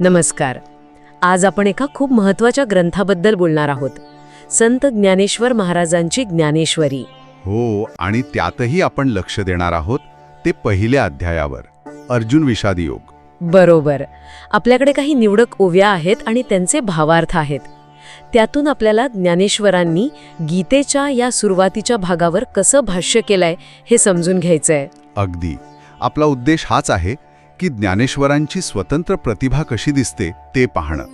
नमस्कार. आज आपण एका खूप महत्त्वाच्या ग्रंथाबद्दल बोलणार आहोत. संत ज्ञानेश्वर महाराजांची ज्ञानेश्वरी. हो आणि त्यातही आपण लक्ष देणार आहोत ते पहिल्या अध्यायावर अर्जुन विषादी योग. बरोबर. आपल्याकडे काही निवडक ओव्या आहेत आणि त्यांचे भावार्थ आहेत. त्यातून आपल्याला ज्ञानेश्वरांनी गीतेच्या या सुरुवातीच्या भागावर कसं भाष्य केलंय हे समजून घ्यायचंय. अगदी. आपला उद्देश हाच आहे की ज्ञानेश्वरांची स्वतंत्र प्रतिभा कशी दिसते ते पाहणं.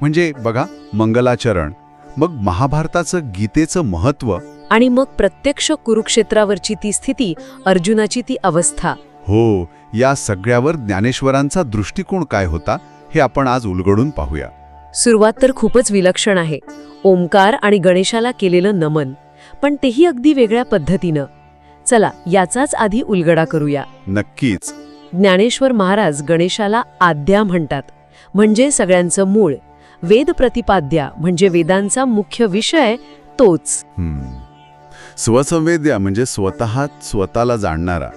म्हणजे बघा मंगलाचरण मग महाभारताचं गीतेचं महत्त्व. आणि मग प्रत्यक्ष कुरुक्षेत्रावरची ती स्थिती अर्जुनाची ती अवस्था. हो या सगळ्यावर ज्ञानेश्वरांचा दृष्टिकोन काय होता हे आपण आज उलगडून पाहूया. सुरुवात तर खूपच विलक्षण आहे. ओंकार आणि गणेशाला केलेलं नमन. पण तेही अगदी वेगळ्या पद्धतीनं. चला याचाच आधी उलगडा करूया. नक्कीच. ज्ञानेश्वर महाराज गणेशाला आद्या म्हणतात. म्हणजे सगळ्यांचं मूळ. वेद प्रतिपाद्या म्हणजे वेदांचा मुख्य विषय तोच. स्वसंवेद्या म्हणजे स्वतः स्वतःला जाणणारा.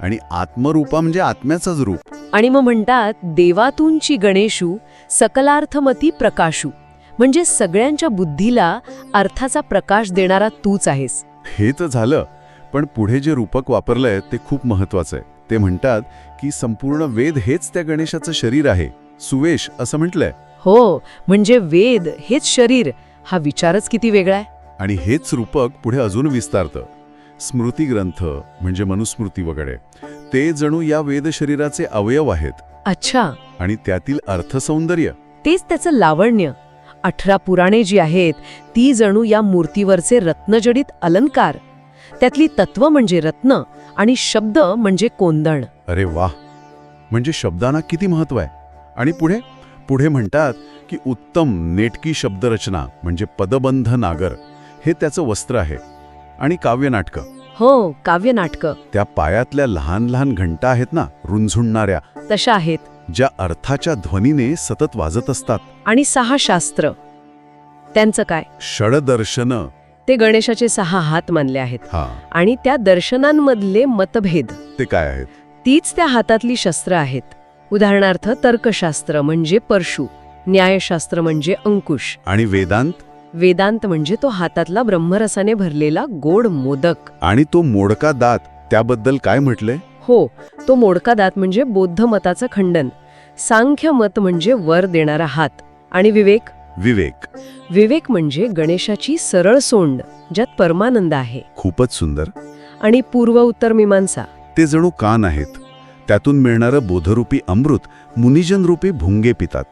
आणि आत्मरूपा म्हणजे आत्म्याचंच रूप. आणि मग म्हणतात देवातूनची गणेशू सकलार्थमती प्रकाशू. म्हणजे सगळ्यांच्या बुद्धीला अर्थाचा प्रकाश देणारा तूच आहेस. हे तर झालं पण पुढे जे रूपक वापरलंय ते खूप महत्वाचं आहे. ते म्हणतात की संपूर्ण वेद हेच त्या गणेशाचं शरीर आहे. सुवेश असं म्हटलंय. हो म्हणजे वेद हेच शरीर. हा विचारच किती वेगळा आहे. आणि हेच रूपक पुढे अजून विस्तारतं. स्मृती ग्रंथ म्हणजे मनुस्मृती वगैरे. ते जणू या वेद शरीराचे अवयव आहेत. अच्छा. आणि त्यातील अर्थसौंदर्य. तेच त्याचं लावण्य. अठरा पुराणे जी आहेत ती जणू या मूर्तीवरचे रत्नजडित अलंकार. त्यातली तत्व म्हणजे रत्न आणि शब्द म्हणजे कोंदण. अरे वाह! म्हणजे शब्दांना किती महत्त्व आहे? आणि पुढे? पुढे म्हणतात की उत्तम नेटकी शब्दरचना म्हणजे पदबंध नागर. हे त्याचं वस्त्र आहे. आणि काव्यनाटकं हो काव्यनाटकं त्या पायातल्या लहान लहान घंटा आहेत ना रुंझुणणाऱ्या. तशा आहेत. ज्या अर्थाच्या ध्वनीने सतत वाजत असतात. आणि सहा शास्त्र. त्यांचं काय? षडदर्शन. ते गणेशाचे सहा हात मानले आहेत. हा. आणि त्या दर्शनांमधले मतभेद. ते काय आहेत? तीच त्या हातातली शस्त्र आहेत. उदाहरणार्थ तर्कशास्त्र म्हणजे परशु. न्यायशास्त्र म्हणजे अंकुश. आणि वेदांत? वेदांत म्हणजे तो हातातला ब्रह्मरसाने भरलेला गोड मोदक. आणि तो मोडका दात त्याबद्दल काय म्हटलंय हो तो मोडका दात म्हणजे बौद्ध मताचं खंडन. सांख्य मत म्हणजे वर देणारा हात. आणि विवेक? विवेक. विवेक म्हणजे गणेशाची सरळ सोंड ज्यात परमानंद आहे. खूपच सुंदर. आणि पूर्व उत्तर मीमांसा. ते जणू कान आहेत. त्यातून मिळणारं बोधरूपी अमृत मुनिजनरूपी भुंगे पितात.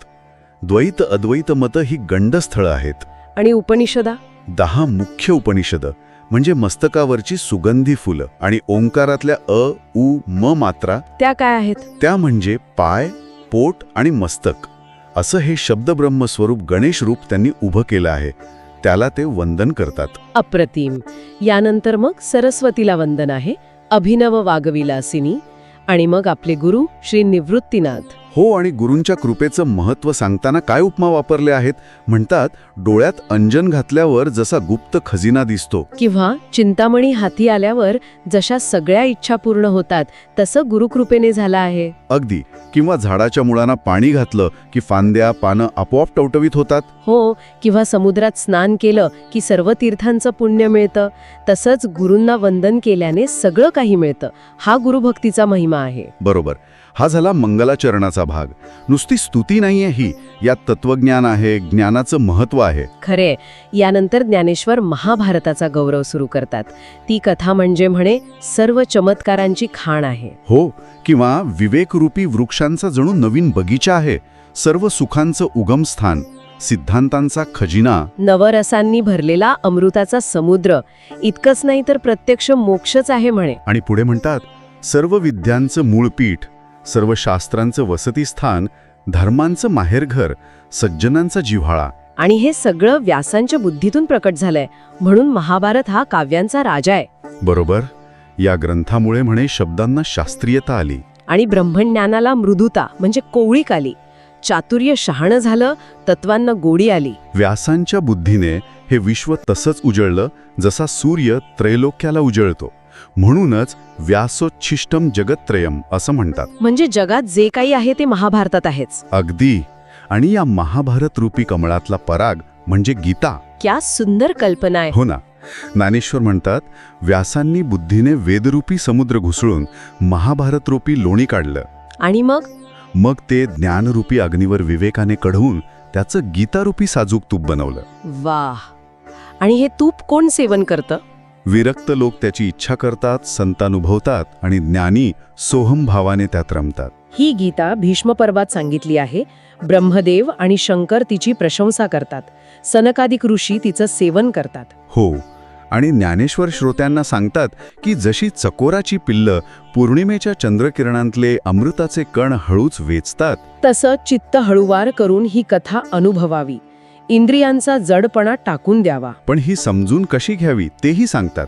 द्वैत अद्वैत मतं ही गंडस्थळं आहेत. आणि उपनिषदा? दहा मुख्य उपनिषद म्हणजे मस्तकावरची सुगंधी फुलं आणि ओंकारातल्या अ उ म मात्रा त्या काय आहेत? त्या म्हणजे पाय पोट आणि मस्तक. असं हे शब्दब्रह्म स्वरूप गणेश रूप त्यांनी उभं केलं आहे. त्याला ते वंदन करतात. अप्रतिम. यानंतर मग सरस्वतीला वंदन आहे अभिनव वागविलासिनी आणि मग आपले गुरु श्री निवृत्तीनाथ. हो आणि गुरूंच्या कृपेचं महत्त्व सांगताना काय उपमा वापरले आहेत? म्हणतात डोळ्यात अंजन घातल्यावर जसा गुप्त खजिना दिसतो. किंवा चिंतामणी हाती आल्यावर जशा सगळ्या इच्छा पूर्ण होतात तसं गुरुकृपेने झालं आहे. अगदी. किंवा झाडाच्या मुळांना पाणी घातलं की फांद्या पानं आपोआप टवटवीत होतात? हो किंवा समुद्रात स्नान केलं की सर्व तीर्थांचं पुण्य मिळतं तसंच गुरूंना वंदन केल्याने सगळं काही मिळतं. हा गुरुभक्तीचा महिमा आहे. बरोबर. हा झाला मंगलाचरणाचा भाग. नुसती स्तुती नाहीये ही. यात तत्वज्ञान आहे ज्ञानाचं महत्त्व आहे. खरे. यानंतर ज्ञानेश्वर महाभारताचा गौरव सुरू करतात. ती कथा म्हणजे म्हणे सर्व चमत्कारांची खाण आहे. हो किंवा विवेकरूपी वृक्षांचा जणू नवीन बगीचा आहे. सर्व सुखांचं उगमस्थान सिद्धांतांचा खजिना. नवरसांनी भरलेला अमृताचा समुद्र. इतकंच नाही तर प्रत्यक्ष मोक्षच आहे म्हणे. आणि पुढे म्हणतात सर्व विद्यांचं मूळपीठ. सर्व शास्त्रांचं वसतिस्थान धर्मांचं माहेरघर सज्जनांचा जिव्हाळा. आणि हे सगळं व्यासांच्या बुद्धीतून प्रकट झालंय. म्हणून महाभारत हा काव्यांचा राजा आहे. बरोबर. या ग्रंथामुळे म्हणे शब्दांना शास्त्रीयता आली. आणि ब्रह्मज्ञानाला मृदुता म्हणजे कोवळीक आली. चातुर्य शहाणं झालं तत्वांना गोडी आली. व्यासांच्या बुद्धीने हे विश्व तसंच उजळलं जसा सूर्य त्रैलोक्याला उजळतो. म्हणूनच व्यासोच्छिष्टम जगत्त्रयम असं म्हणतात. म्हणजे जगात जे काही आहे ते महाभारतात आहेच. अगदी. आणि या महाभारत रूपी कमळातला पराग म्हणजे गीता. क्या सुंदर कल्पना आहे. हो ना. ज्ञानेश्वर म्हणतात व्यासांनी बुद्धीने वेदरूपी समुद्र घुसळून महाभारत रूपी लोणी काढलं. आणि मग? मग ते ज्ञानरूपी अग्नीवर विवेकाने कढवून त्याचं गीतारूपी साजूक तूप बनवलं. वाह. आणि हे तूप कोण सेवन करतं? विरक्त लोक त्याची इच्छा करतात संतानुभवतात आणि ज्ञानी सोहम भावाने त्यात रमतात. ही गीता भीष्म पर्वात सांगितली आहे. ब्रह्मदेव आणि शंकर तिची प्रशंसा करतात. सनकादिक ऋषी तिचं सेवन करतात. हो आणि ज्ञानेश्वर श्रोत्यांना सांगतात की जशी चकोराची पिल्लं पौर्णिमेच्या चंद्रकिरणांतले अमृताचे कण हळूच वेचतात तसं चित्त हळुवार करून ही कथा अनुभवावी. इंद्रियांचा जडपणा टाकून द्यावा. पण ही समजून कशी घ्यावी तेही सांगतात.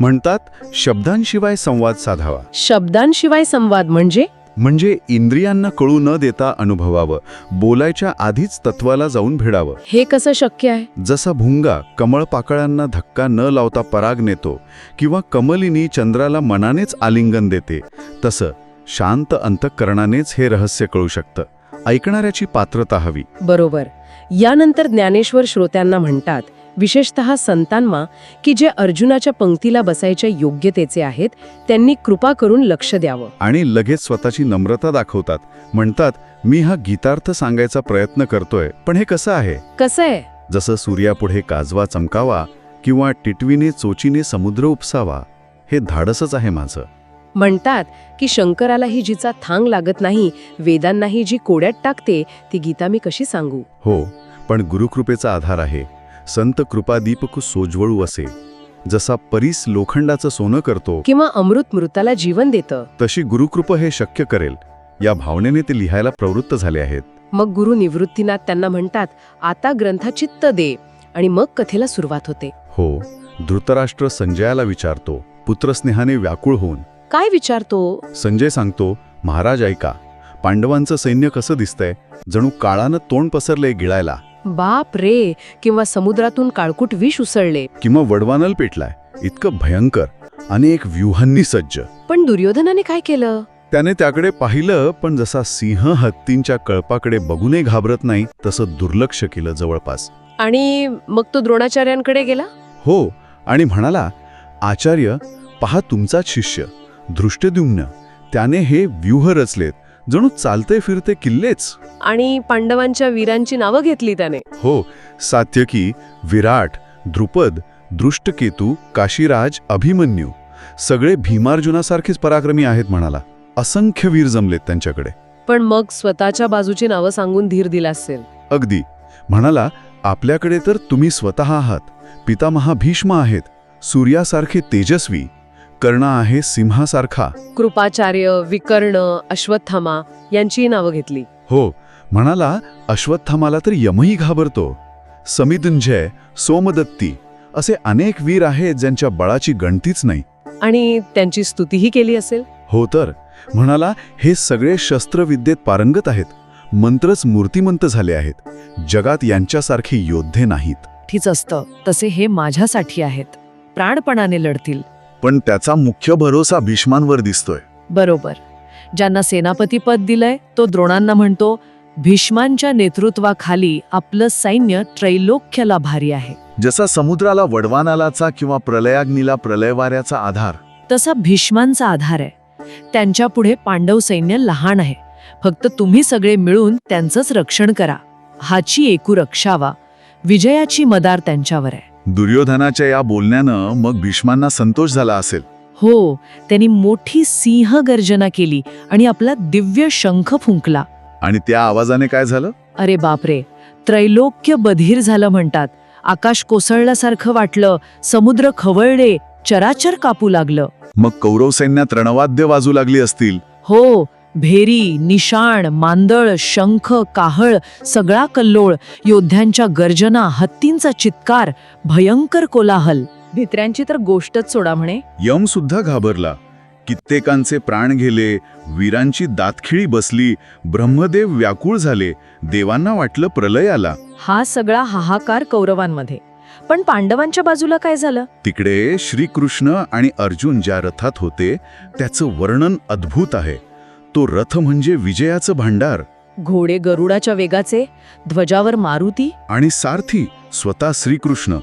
म्हणतात शब्दांशिवाय संवाद साधावा. शब्दांशिवाय संवाद म्हणजे? म्हणजे इंद्रियांना कळू न देता अनुभवावं बोलायच्या आधीच तत्वाला जाऊन भिडावं. हे कसं शक्य आहे? जसा भुंगा कमळ पाकळ्यांना धक्का न लावता पराग नेतो किंवा कमलिनी चंद्राला मनानेच आलिंगन देते तसं शांत अंतःकरणानेच हे रहस्य कळू शकतं. ऐकणाऱ्याची पात्रता हवी. बरोबर. यानंतर ज्ञानेश्वर श्रोत्यांना म्हणतात विशेषतः संतांमा की जे अर्जुनाच्या पंक्तीला बसायच्या योग्यतेचे आहेत त्यांनी कृपा करून लक्ष द्यावं. आणि लगेच स्वतःची नम्रता दाखवतात. म्हणतात मी हा गीतार्थ सांगायचा प्रयत्न करतोय पण हे कसं आहे? कसं आहे? जसं सूर्यापुढे काजवा चमकावा किंवा टिटवीने चोचीने समुद्र उपसावा हे धाडसच आहे माझं. म्हणतात की शंकरालाही जिचा थांग लागत नाही वेदांनाही जी कोड्यात टाकते ती गीता मी कशी सांगू? हो पण गुरुकृपेचा आधार आहे. संत कृपा दीपक सोज्वळू असे. जसा परीस लोखंडाचं सोनं करतो किंवा अमृत मृताला जीवन देतं. तशी गुरुकृप हे शक्य करेल. या भावनेने ते लिहायला प्रवृत्त झाले आहेत. मग गुरु निवृत्तीनाथ त्यांना म्हणतात आता ग्रंथाचित्त दे. आणि मग कथेला सुरुवात होते. हो धृतराष्ट्र संजयाला विचारतो. पुत्रस्नेहाने व्याकुळ होऊन काय विचारतो? संजय सांगतो महाराज ऐका. पांडवांचं सैन्य कसं दिसतंय? जणू काळानं तोंड पसरले गिळायला. बाप रे! किंवा समुद्रातून काळकूट विष उसळले. किंवा वडवानल पेटलाय. इतकं भयंकर आणि एक व्यूहांनी सज्ज. पण दुर्योधनाने काय केलं? त्याने त्याकडे पाहिलं पण जसा सिंह हत्तींच्या कळपाकडे बघूनही घाबरत नाही तसं दुर्लक्ष केलं जवळपास. आणि मग तो द्रोणाचार्यांकडे गेला? हो आणि म्हणाला आचार्य पहा तुमचाच शिष्य. दृष्टद्युम्न त्याने हे व्यूह रचलेत. जणू चालते फिरते किल्लेच. आणि पांडवांच्या वीरांची नावं घेतली त्याने. हो सात्यकी विराट द्रुपद दृष्टकेतू काशीराज अभिमन्यू. सगळे भीमार्जुनासारखेच पराक्रमी आहेत म्हणाला. असंख्य वीर जमलेत त्यांच्याकडे. पण मग स्वतःच्या बाजूची नावं सांगून धीर दिला असेल. अगदी. म्हणाला आपल्याकडे तर तुम्ही स्वतः आहात. पितामहा भीष्म आहेत. सूर्यासारखे तेजस्वी कर्ण आहे सिंहासारखा. कृपाचार्य विकर्ण अश्वत्थामा यांची नावं घेतली. हो म्हणाला अश्वत्थामाला तर यमही घाबरतो. समिदुंजय सोमदत्ती असे अनेक वीर आहेत ज्यांच्या बळाची गणतीच नाही. आणि त्यांची स्तुतीही केली असेल? हो तर म्हणाला हे सगळे शस्त्रविद्येत पारंगत आहेत. मंत्रच मूर्तिमंत झाले आहेत. जगात यांच्यासारखे योद्धे नाहीत. ठीच असतं. तसे हे माझ्यासाठी आहेत. प्राणपणाने लढतील. पण त्याचा मुख्य भरोसा भीष्मांवर दिसतोय. बरोबर. ज्यांना सेनापतीपद दिलंय तो द्रोणांना म्हणतो भीष्मांच्या नेतृत्वाखाली आपलं सैन्य त्रैलोक्याला भारी आहे. जसा समुद्राला वडवानालाचा किंवा प्रलयाग्नीला प्रलयवाऱ्याचा आधार. तसा भीष्मांचा आधार आहे. त्यांच्या पुढे पांडव सैन्य लहान आहे. फक्त तुम्ही सगळे मिळून त्यांचंच रक्षण करा. हाची एकू रक्षावा. विजयाची मदार त्यांच्यावर आहे. दुर्योधनाच्या या बोलण्यानं मग भीष्मांना संतोष झाला असेल. हो त्यांनी मोठी सिंह गर्जना केली आणि आपला दिव्य शंख फुंकला. आणि त्या आवाजाने काय झालं? अरे बापरे त्रैलोक्य बधीर झालं म्हणतात. आकाश कोसळल्यासारखं वाटलं समुद्र खवळले चराचर कापू लागलं. मग कौरव सैन्यात रणवाद्य वाजू लागली असतील. हो भेरी निशाण मांदळ शंख काहळ सगळा कल्लोळ योद्ध्यांच्या गर्जना हत्तींचा चित्कार भयंकर कोलाहल. भित्र्यांची तर गोष्टच सोडा म्हणे. यम सुद्धा घाबरला. कित्येकांचे प्राण गेले वीरांची दातखिळी बसली ब्रह्मदेव व्याकुळ झाले देवांना वाटलं प्रलय आला. हा सगळा हाहाकार कौरवांमध्ये. पण पांडवांच्या बाजूला काय झालं? तिकडे श्रीकृष्ण आणि अर्जुन ज्या रथात होते त्याचं वर्णन अद्भुत आहे. तो रथ म्हणजे विजयाचं भांडार. घोडे गरुडाच्या वेगाचे ध्वजावर मारुती. आणि सारथी स्वतः श्रीकृष्ण.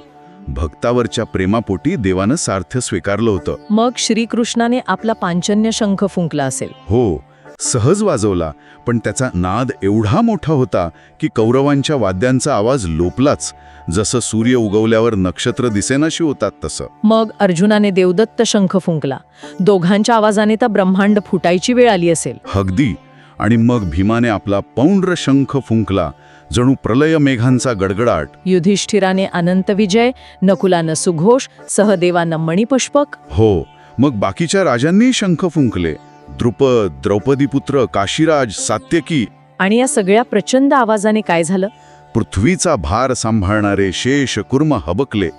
भक्तावरच्या प्रेमापोटी देवानं सार्थ स्वीकारलं होतं. मग श्रीकृष्णाने आपला पांचन्य शंख फुंकला असेल. हो सहज वाजवला पण त्याचा नाद एवढा मोठा होता की कौरवांच्या वाद्यांचा आवाज लोपलाच. जसं सूर्य उगवल्यावर नक्षत्र दिसेनाशी होतात तसं. मग अर्जुनाने देवदत्त शंख फुंकला. दोघांच्या आवाजाने तर ब्रह्मांड फुटायची वेळ आली असेल. अगदी आणि मग भीमाने आपला पौंड्र शंख फुंकला जणू प्रलय मेघांचा गडगडाट. युधिष्ठिराने अनंत विजय नकुलानं सुघोष सहदेवानं मणिपुष्पक. हो मग बाकीच्या राजांनी शंख फुंकले. द्रुपद द्रौपदीपुत्र काशीराज सात्यकी. आणि या सगळ्या प्रचंड आवाजाने काय झालं? पृथ्वीचा भार सांभाळणारे शेष कुर्म हबकले.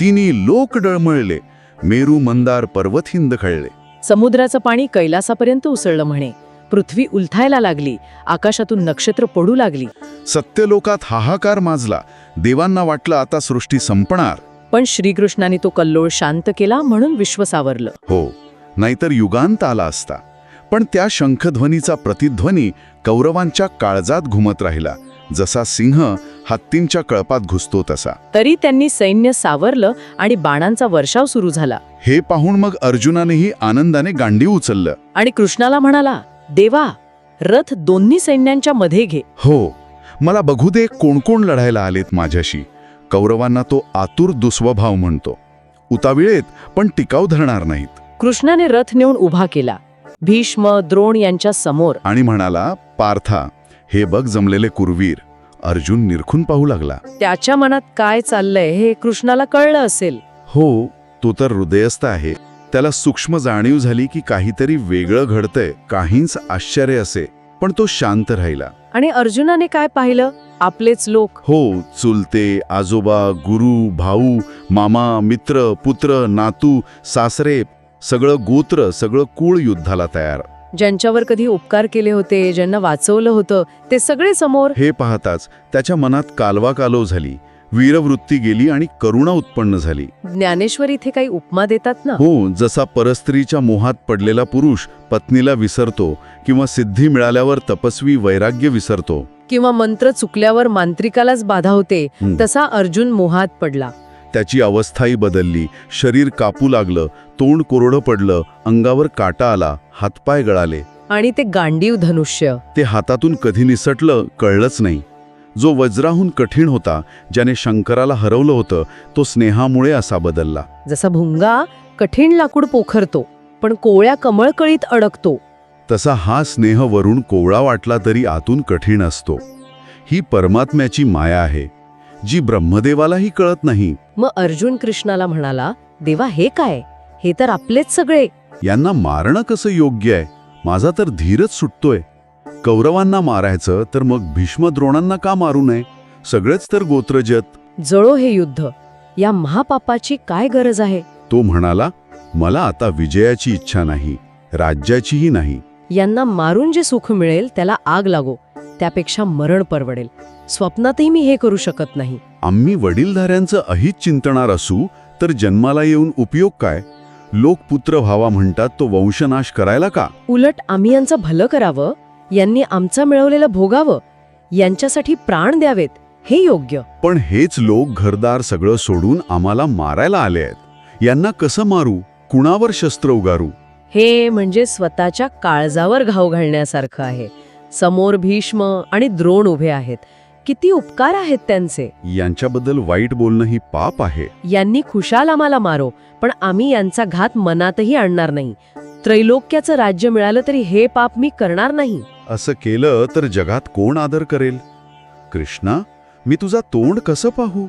तिन्ही लोक डळमळले. मेरू मंदार पर्वत हिंद खळले. समुद्राचं पाणी कैलासापर्यंत उसळलं म्हणे. पृथ्वी उलथायला लागली. आकाशातून नक्षत्र पडू लागली. सत्यलोकात हाहाकार माजला. देवांना वाटलं आता सृष्टी संपणार. पण श्रीकृष्णाने तो कल्लोळ शांत केला म्हणून विश्व सावरलं. हो नाहीतर युगांत आला असता. पण त्या शंखध्वनीचा प्रतिध्वनी कौरवांच्या काळजात घुमत राहिला. जसा सिंह हत्तींच्या कळपात घुसतो तसा. तरी त्यांनी सैन्य सावरलं आणि बाणांचा वर्षाव सुरू झाला. हे पाहून मग अर्जुनानेही आनंदाने गांडी उचललं. आणि कृष्णाला म्हणाला देवा रथ दोन्ही सैन्यांच्या मध्ये घे. हो मला बघू दे कोण कोण लढायला आलेत माझ्याशी. कौरवांना तो आतुर दुस्वभाव म्हणतो. उताविळेत पण टिकाव धरणार नाहीत. कृष्णाने रथ नेऊन उभा केला. भीष्म द्रोण यांच्या समोर. आणि म्हणाला पार्था हे बघ जमलेले कुरवीर. अर्जुन निरखून पाहू लागला. त्याच्या मनात काय चाललंय हे कृष्णाला कळलं असेल. हो तो तर हृदयस्थ आहे. त्याला सूक्ष्म जाणीव झाली की काहीतरी वेगळं घडतंय काहींच आश्चर्य असे पण तो शांत राहिला. आणि अर्जुनाने काय पाहिलं? आपलेच लोक. हो चुलते आजोबा गुरु भाऊ मामा मित्र पुत्र नातू सासरे सगळं गोत्र सगळं कुळ युद्धाला तयार. ज्यांच्यावर कधी उपकार केले होते ज्यांना वाचवलं होतं ते सगळे समोर. हे पाहताच त्याच्या मनात कालवा कालव झाली. वीरवृत्ती गेली आणि करुणा उत्पन्न झाली. ज्ञानेश्वर इथे काही उपमा देतात ना? हो जसा परस्त्रीच्या मोहात पडलेला पुरुष पत्नीला विसरतो किंवा सिद्धी मिळाल्यावर तपस्वी वैराग्य विसरतो. किंवा मंत्र चुकल्यावर मांत्रिकालाच बाधा होते. तसा अर्जुन मोहात पडला. त्याची अवस्थाही बदलली. शरीर कापू लागलं तोंड कोरडं पडलं अंगावर काटा आला हातपाय गळाले. आणि ते गांडीव धनुष्य. ते हातातून कधी निसटलं कळलंच नाही. जो वज्राहून कठीण होता ज्याने शंकराला हरवलं होतं तो स्नेहामुळे असा बदलला. जसा भुंगा कठीण लाकूड पोखरतो पण कोळ्या कमळकळीत अडकतो. तसा हा स्नेह वरून कोवळा वाटला तरी आतून कठीण असतो. ही परमात्म्याची माया आहे. जी ब्रह्मदेवालाही कळत नाही. मग अर्जुन कृष्णाला म्हणाला देवा हे काय? हे तर आपलेच सगळे. यांना मारणं कसं योग्य आहे? माझा तर धीरच सुटतोय. कौरवांना मारायचं तर मग भीष्म द्रोणांना का मारू नये? सगळेच तर गोत्रजत जळो हे युद्ध. या महापापाची काय गरज आहे? तो म्हणाला मला आता विजयाची इच्छा नाही राज्याचीही नाही. यांना मारून जे सुख मिळेल त्याला आग लागो. त्यापेक्षा मरण परवडेल. स्वप्नातही मी हे करू शकत नाही. आम्ही वडीलधाऱ्यांचं अहित चिंतणार असू तर जन्माला येऊन उपयोग काय? लोक पुत्र व्हावा म्हणतात तो वंशनाश करायला का? उलट आम्ही यांचं भलं करावं? यांनी आमचं मिळवलेलं भोगावं? यांच्यासाठी प्राण द्यावेत? हे योग्य. पण हेच लोक घरदार सगळं सोडून आम्हाला मारायला आले आहेत. यांना कसं मारू? कुणावर शस्त्र उगारू? हे म्हणजे स्वतःच्या काळजावर घाव घालण्यासारखं आहे. समोर भीष्म आणि द्रोण उभे आहेत. किती उपकार आहेत त्यांचे. यांच्याबद्दल वाईट बोलणं ही पाप आहे. यांनी खुशाल आम्हाला मारो पण आम्ही यांचा घात मनातही आणणार नाही. त्रैलोक्याचं राज्य मिळालं तरी हे पाप मी करणार नाही. असं केलं तर जगात कोण आदर करेल? कृष्णा मी तुझा तोंड कसं पाहू?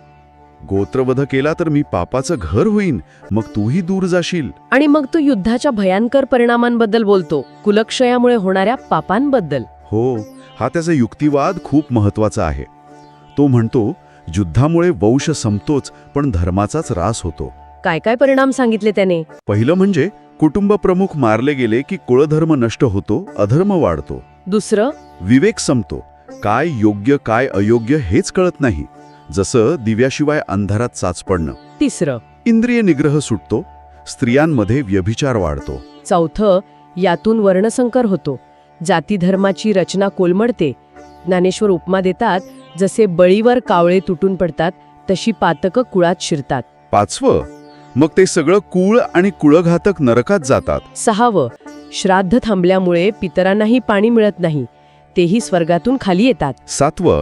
गोत्रवध केला तर मी पापाचं घर होईन मग तूही दूर जाशील. आणि मग तो युद्धाच्या भयंकर परिणामांबद्दल बोलतो कुलक्षयामुळे होणाऱ्या पापांबद्दल. हो हा त्याचा युक्तिवाद खूप महत्त्वाचा आहे. तो म्हणतो युद्धामुळे वंश संपतोच पण धर्माचाच रास होतो. काय काय परिणाम सांगितले त्याने? पहिलं म्हणजे कुटुंब प्रमुख मारले गेले की कुळधर्म नष्ट होतो अधर्म वाढतो. दुसरं? विवेक संपतो. काय योग्य काय अयोग्य हेच कळत नाही. जसं दिव्याशिवाय अंधारात चाच पडणं तिसरं? इंद्रिय निग्रह सुटतो. स्त्रियांमध्ये व्यभिचार वाढतो. चौथं? यातून वर्णसंकर होतो. जातीधर्माची रचना कोलमडते. ज्ञानेश्वर उपमा देतात जसे बळीवर कावळे तुटून पडतात तशी पातकं कुळात शिरतात. पाचवं मग ते सगळं कुळ आणि कुळघातक नरकात जातात. सहावं श्राद्ध थांबल्यामुळे पितरांनाही पाणी मिळत नाही तेही स्वर्गातून खाली येतात. सातवं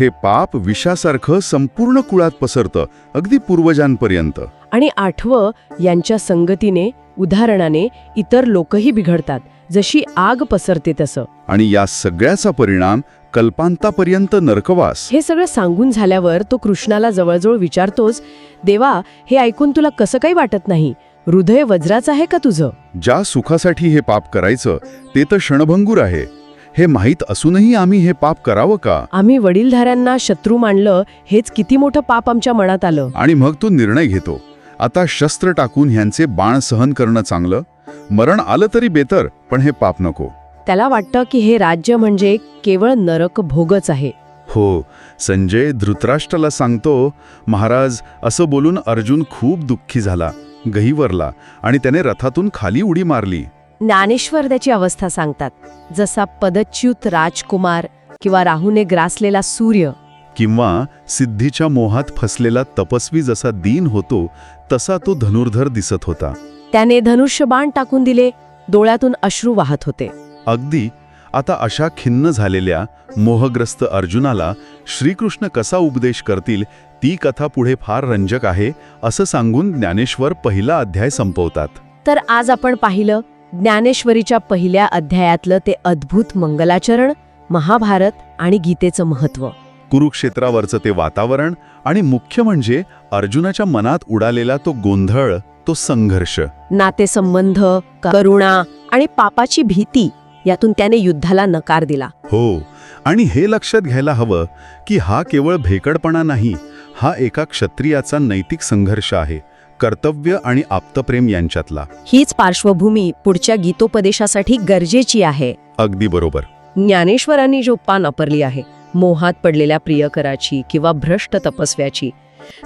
हे पाप विषासारखं संपूर्ण कुळात पसरतं अगदी पूर्वजांपर्यंत. आणि आठवं यांच्या संगतीने उदाहरणाने इतर लोकही बिघडतात. जशी आग पसरते तसं. आणि या सगळ्याचा परिणाम कल्पांतापर्यंत नरकवास. हे सगळं सांगून झाल्यावर तो कृष्णाला जवळजवळ विचारतोच देवा हे ऐकून तुला कसं काही वाटत नाही? हृदय वज्राचं आहे का तुझं? ज्या सुखासाठी हे पाप करायचं ते तर क्षणभंगूर आहे. हे माहीत असूनही आम्ही हे पाप करावं का? आम्ही वडीलधाऱ्यांना शत्रू मानलं हेच किती मोठं पाप आमच्या मनात आलं. आणि मग तो निर्णय घेतो. आता शस्त्र टाकून ह्यांचे बाण सहन करणं चांगलं? मरण आलं तरी बेतर पण हे पाप नको. त्याला वाटतं की हे राज्य म्हणजे केवळ नरक भोगच आहे. हो संजय धृतराष्ट्राला सांगतो महाराज असं बोलून अर्जुन खूप दुःखी झाला गहिवरला आणि त्याने रथातून खाली उडी मारली. ज्ञानेश्वर त्याची अवस्था सांगतात. जसा पदच्युत राजकुमार किंवा राहूने ग्रासलेला सूर्य. किंवा सिद्धीच्या मोहात फसलेला तपस्वी जसा दीन होतो तसा तो धनुर्धर दिसत होता. त्याने धनुष्यबाण टाकून दिले डोळ्यातून अश्रू वाहत होते. अगदी आता अशा खिन्न झालेल्या मोहग्रस्त अर्जुनाला श्रीकृष्ण कसा उपदेश करतील ती कथा पुढे फार रंजक आहे असं सांगून ज्ञानेश्वर पहिला अध्याय संपवतात. तर आज आपण पाहिलं ज्ञानेश्वरीच्या पहिल्या अध्यायातलं ते अद्भुत मंगलाचरण महाभारत आणि गीतेचं महत्त्व. कुरुक्षेत्रावरचं ते वातावरण आणि मुख्य म्हणजे अर्जुनाच्या मनात उडालेला तो गोंधळ तो संघर्ष. नातेसंबंध करुणा आणि पापाची भीती यातून त्याने युद्धाला नकार दिला. हो आणि हे लक्षात घ्यायला हवं की हा केवळ भेकडपणा नाही हा एका क्षत्रियाचा नैतिक संघर्ष आहे कर्तव्य आणि आप्तप्रेम यांच्यातला. हीच पार्श्वभूमी पुढच्या गीतोपदेशासाठी गरजेची आहे. अगदी बरोबर. ज्ञानेश्वरांनी जो पान वापरली आहे मोहात पडलेल्या प्रियकराची किंवा भ्रष्ट तपस्व्याची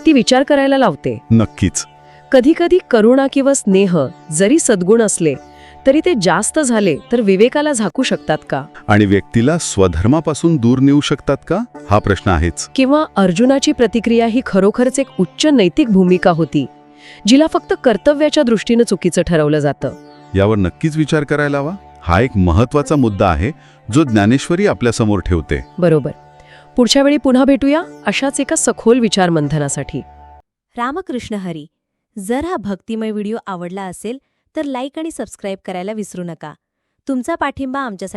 ती विचार करायला लावते. नक्कीच. कधीकधी करुणा किंवा स्नेह जरी सद्गुण असले तरी ते जास्त झाले तर विवेकाला झाकू शकतात का? आणि व्यक्तीला स्वधर्मापासून दूर नेऊ शकतात का? हा प्रश्न आहेच. किंवा अर्जुनाची प्रतिक्रिया ही खरोखरच एक उच्च नैतिक भूमिका होती जिला फक्त कर्तव्याच्या दृष्टीनं चुकीचं ठरवलं जातं. यावर नक्कीच विचार करायला हवा. हा एक महत्त्वाचा मुद्दा आहे जो ज्ञानेश्वरी आपल्यासमोर ठेवते. बरोबर. पुढच्या वेळी पुन्हा भेटूया अशाच एका सखोल विचार मंथनासाठी रामकृष्ण हरी जर हा भक्तिमय व्हिडिओ आवडला असेल तर लाईक आणि सबस्क्राईब करायला विसरू नका. तुमचा पाठिंबा आमच्यासाठी